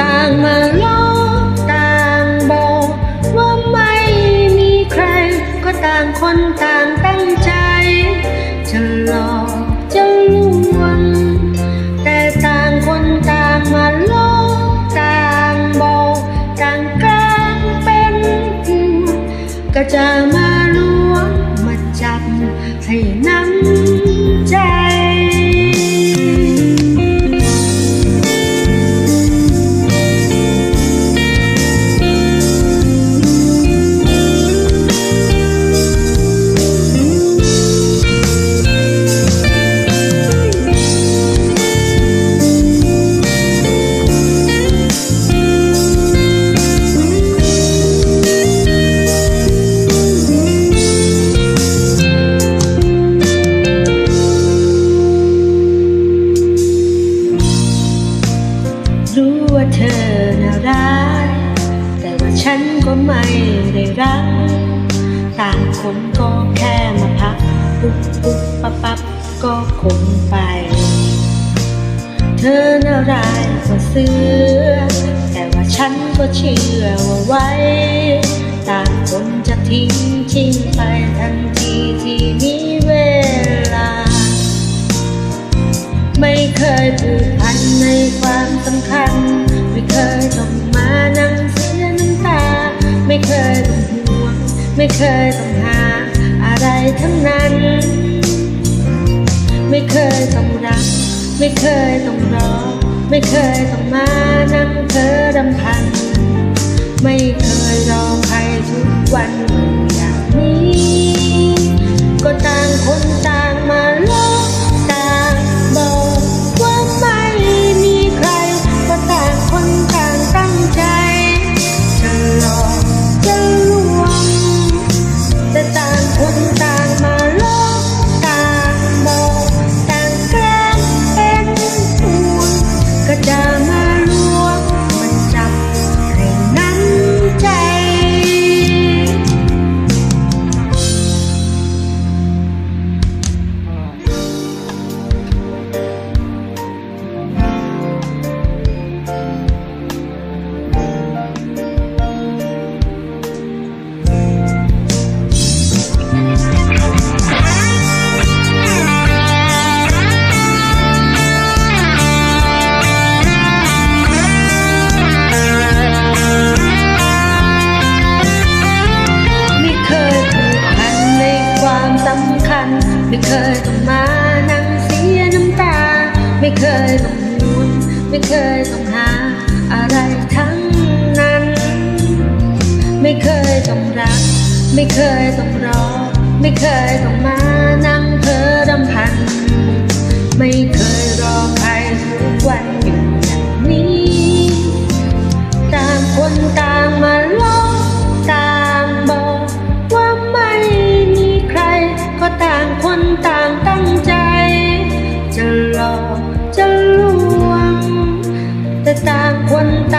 ต่างมาล้อต่างบอกว่าไม่มีใคร ก็ต่างคนต่างตั้งใจ จะหลอกจะลวงแต่ต่างคนต่างมาล้อต่างบอกต่างกลางเป็นห่วงก็จะมาล้วงมาจับให้น้ำ ก็ไม่ได้รัก ต่างคนก็แค่มาพัก ปุ๊บปุ๊บปั๊บปั๊บก็คงไป เธอน่ารายกว่าเสือ แต่ว่าฉันก็เชื่อว่าไว้ ต่างคนจะทิ้งชิงไปทันทีที่มีเวลา ไม่เคยผูกพันในความสำคัญ ไม่เคยต้อง เคยต้องห่วง ไม่เคยต้องหาอะไรทั้งนั้น ไม่เคยต้องรัก ไม่เคยต้องรอ ไม่เคยต้องมานั่งเธอรำพัน ไม่เค ไม่เคยต้องมานั่งเสียน้ำตา ไม่เคยต้องห่วงไม่เคยต้องหาอะไรทั้งนั้น ไม่เคยต้องรัก ไม่เคยต้องรอ ไม่เคยต้องมา cuenta